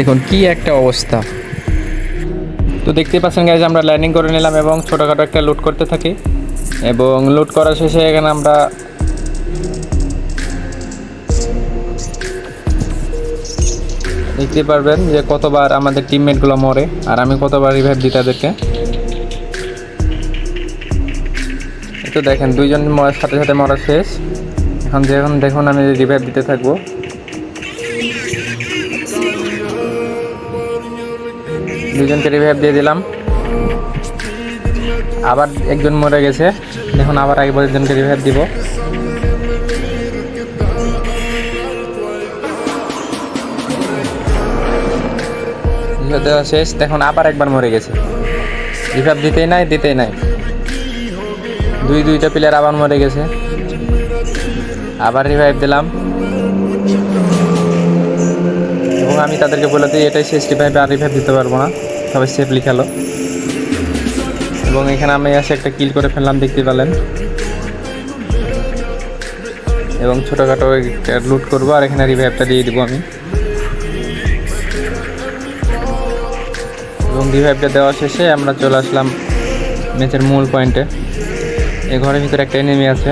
দেখুন, কি একটা অবস্থা। তো দেখতেই পাচ্ছেন গাইজ আমরা ল্যান্ডিং করে নিলাম এবং ছোটোখাটো একটা লুট করতে থাকি। এবং লুট করা শেষে এখানে আমরা দেখতে পারবেন যে কতবার আমাদের টিমমেটগুলো মরে, আর আমি কতবার রিভাইভ দিই তাদেরকে। তো দেখেন, দুইজন সাথে সাথে মরা শেষ। এখন যখন দেখুন আমি রিভাইভ দিতে থাকব। দুজনকে রিভাইভ দিয়ে দিলাম। আবার একজন মরে গেছে। দেখুন আবার একবার একজনকে রিভাইভ দিব। দেওয়া শেষ। দেখুন আবার একবার মরে গেছে। রিভাইভ দিতেই নাই দিতেই নাই। দুই দুইটা প্লেয়ার আবার মরে গেছে। আবার রিভাইভ দিলাম। এবং আমি তাদেরকে বলে দিই, এটাই শেষ রিভাইভ আর রিভাইভ দিতে পারব না। সবাই সেফলি খেলো এবং এখানে আমি এসে একটা কিল করে ফেললাম, দেখতে পেলেন। এবং ছোটোখাটো লুট করব, আর এখানে রিভাইভটা দিয়ে দেবো আমি। এবং রিভাইভটা দেওয়া শেষে আমরা চলে আসলাম ম্যাচের মূল পয়েন্টে এই ঘরের ভিতরে একটা এনিমি আছে।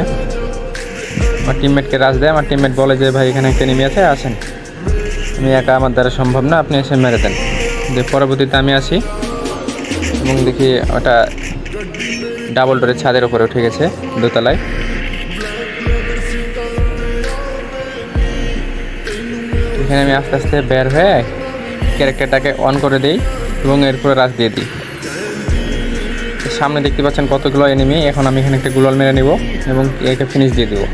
আমার টিমমেটকে রাজ দেয়, আমার টিমমেট বলে যে, ভাই, এখানে একটা এনিমি আছে, আসেন। আমি একা আমার দ্বারা সম্ভব না, আপনি এসে মেরে দেন। যে পরবর্তীতে আমি আসি এবং দেখি ওটা ডাবল ডোরের ছাদের উপরে উঠে গেছে দোতলায়। এখানে আমি আস্তে আস্তে বের হয়ে ক্যারেক্টারটাকে অন করে দিই এবং এরপরে রাজ দিয়ে দিই। সামনে দেখতে পাচ্ছেন কতগুলো এনিমি এখন আমি এখানে একটা গুলাল মেরে নিব এবং একে ফিনিশ দিয়ে দেবো।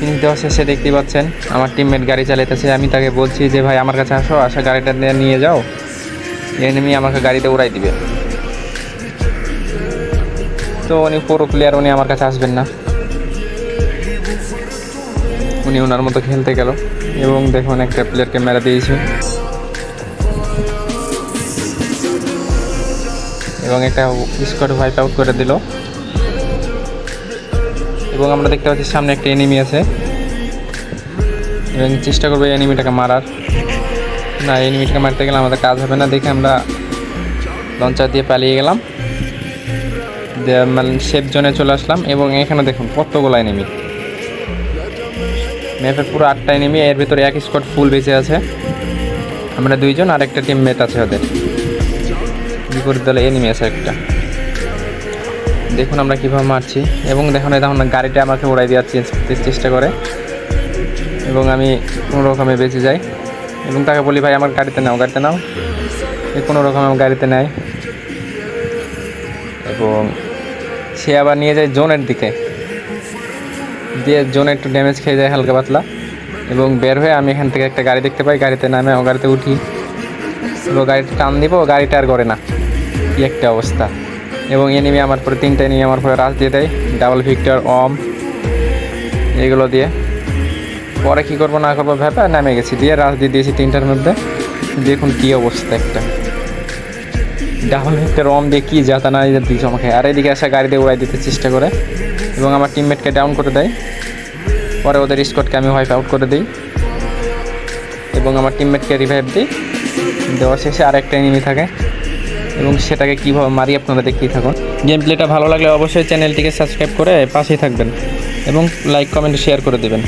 ফিনিশ দেওয়া শেষে দেখতে পাচ্ছেন আমার টিমমেট গাড়ি চালাইতেছে। আমি তাকে বলছি যে, ভাই, আমার কাছে আসো, আসা গাড়িটা নিয়ে যাও। এনিমি আমাকে গাড়িতে উড়াই দিবে। তো উনি পুরো প্লেয়ার উনি আমার কাছে আসবেন না। উনি ওনার মতো খেলতে গেল এবং দেখুন একটা প্লেয়ারকে মেরা দিয়েছে। এবং একটা স্কোয়াড হোয়াইপ আউট করে দিল। এবং আমরা দেখতে পাচ্ছি সামনে একটা এনিমি আছে। এবং চেষ্টা করব এনিমিটাকে মারার। না এনিমিটাকে মারতে গেলে আমাদের কাজ হবে না। দেখে আমরা লঞ্চার দিয়ে পালিয়ে গেলাম। মানে সেফ জোনে চলে আসলাম এবং এখানে দেখুন কতগুলো এনিমি ম্যাপের পুরো আটটা এনিমি এর ভিতরে এক স্কোয়াড ফুল বেঁচে আছে। আমরা দুইজন আর একটা টিম টিমমেট আছে ওদের। বিপরীত দলে এনিমি আছে একটা। দেখুন আমরা কীভাবে মারছি। এবং দেখুন দেখুন, গাড়িটা আমাকে উড়াই দেওয়ার চেষ্টা করে। এবং আমি কোনো রকমে বেঁচে যাই। এবং তাকে বলি, ভাই, আমার গাড়িতে নাও গাড়িতে নাও। কোনো রকম আমার গাড়িতে নেয়। এবং সে আবার নিয়ে যায় জোনের দিকে। দিয়ে জোনে একটু ড্যামেজ খেয়ে যায় হালকা পাতলা। এবং বের হয়ে আমি এখান থেকে একটা গাড়ি দেখতে পাই। গাড়িতে নামে, ও গাড়িতে উঠি। গাড়িটা টান দিব গাড়িটা আর করে না। কি একটা অবস্থা। এবং এনিমি আমার পরে তিনটা এনিমি আমার পরে রাজ দিয়ে দেয়। ডাবল ভিক্টর অম এগুলো দিয়ে। পরে কি করব, না করব, ভেবে নামে গেছি। দিয়ে রাজ দিয়ে দিয়েছি তিনটার মধ্যে। দেখুন কি অবস্থা একটা। ডাবল ভিক্টর অম দিয়ে কি যাতা না দিয়েছে আমাকে আর এদিকে আসা গাড়ি দিয়ে উড়াই দিতে চেষ্টা করে। এবং আমার টিমমেটকে ডাউন করে দেয়। পরে ওদের স্কটকে আমি হোয়াইপ আউট করে দিই। এবং আমার টিমমেটকে রিভাইভ দিই। দেওয়া শেষে আরেকটা এনিমি থাকে। এবং সেটাকে কীভাবে মারি আপনারা দেখতেই থাকুন। গেম প্লেটা ভালো লাগলে অবশ্যই চ্যানেলটিকে সাবস্ক্রাইব করে পাশেই থাকবেন এবং লাইক কমেন্ট শেয়ার করে দেবেন।